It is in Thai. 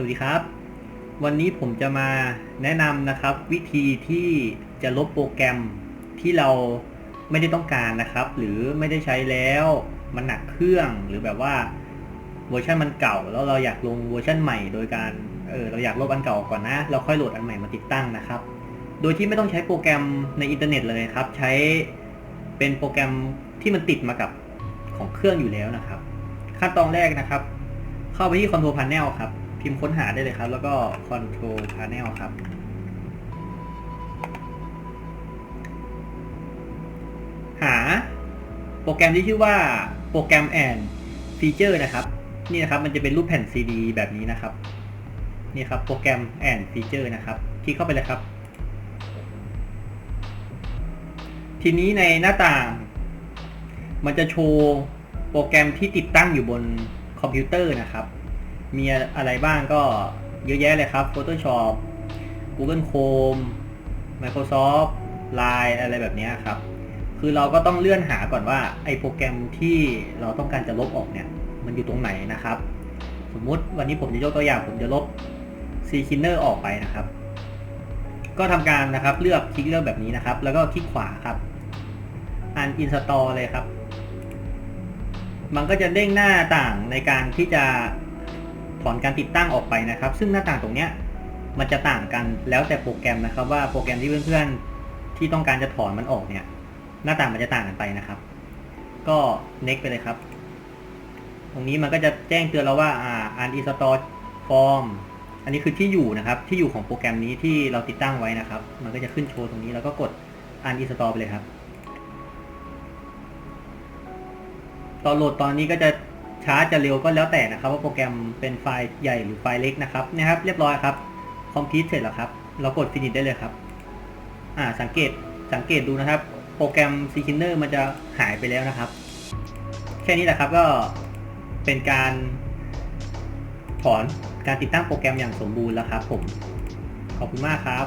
วัสดีครับ วันนี้ผมจะมาแนะนำนะครับ วิธีที่จะลบโปรแกรมที่เราไม่ได้ต้องการนะครับ หรือไม่ได้ใช้แล้วมันหนักเครื่องหรือแบบว่าเวอร์ชันมันเก่า แล้วเราอยากลงเวอร์ชันใหม่โดยการเออเราอยากลบอันเก่าก่อนนะ เราค่อยโหลดอันใหม่มาติดตั้งนะครับ โดยที่ไม่ต้องใช้โปรแกรมในอินเทอร์เน็ตเลยครับ ใช้เป็นโปรแกรมที่มันติดมากับของเครื่องอยู่แล้วนะครับ ขั้นตอนแรกนะครับ เข้าไปที่ Control Panel ครับ พิมพ์ค้นหาได้เลยครับ แล้วก็ Control Panel ครับ หาโปรแกรมที่ชื่อว่าโปรแกรม and Feature นะครับ นี่นะครับมันจะเป็นรูปแผ่น CD แบบนี้นะครับ นี่ครับโปรแกรม and Feature นะครับ คลิกเข้าไปเลยครับ ทีนี้ในหน้าต่าง มันจะโชว์โปรแกรมที่ติดตั้งอยู่บนคอมพิวเตอร์นะครับ มีอะไรบ้างก็เยอะแยะเลยครับ Photoshop Google Chrome Microsoft Line อะไรแบบนี้ครับ คือเราก็ต้องเลื่อนหาก่อนว่าไอโปรแกรมที่เราต้องการจะลบออกเนี่ย มันอยู่ตรงไหนนะครับ สมมุติวันนี้ผมจะยกตัวอย่างผมจะลบ C Cleaner ออกไปนะครับ ก็ทำการนะครับเลือกคลิกเลือกแบบนี้นะครับ แล้วก็คลิกขวาครับ Uninstall เลยครับ มันก็จะเด้งหน้าต่างในการที่จะ ถอนการติดตั้งออกไปนะครับ ซึ่งหน้าต่างตรงเนี้ยมันจะต่างกันแล้วแต่โปรแกรมนะครับ ว่าโปรแกรมที่เพื่อนๆที่ต้องการจะถอนมันออกเนี่ย หน้าต่างมันจะต่างกันไปนะครับ ก็ next ไปเลยครับ ตรงนี้มันก็จะแจ้งเตือนเราว่าอ่า uninstall form อันนี้คือที่อยู่นะครับ ที่อยู่ของโปรแกรมนี้ที่เราติดตั้งไว้นะครับ มันก็จะขึ้นโชว์ตรงนี้แล้วก็กด uninstall ไปเลยครับ ตอนโหลดตอนนี้ก็จะ ช้าจะเร็วก็แล้วแต่นะครับ ว่าโปรแกรมเป็นไฟล์ใหญ่หรือไฟล์เล็กนะครับนะครับ เรียบร้อยครับคอมพิวเสร็จแล้วครับ เรากด finish ได้เลยครับ อ่าสังเกตสังเกตดูนะครับ โปรแกรม c k i n n e r มันจะหายไปแล้วนะครับ แค่นี้แหละครับก็เป็นการถอนการติดตั้งโปรแกรมอย่างสมบูรณ์แล้วครับผม ขอบคุณมากครับ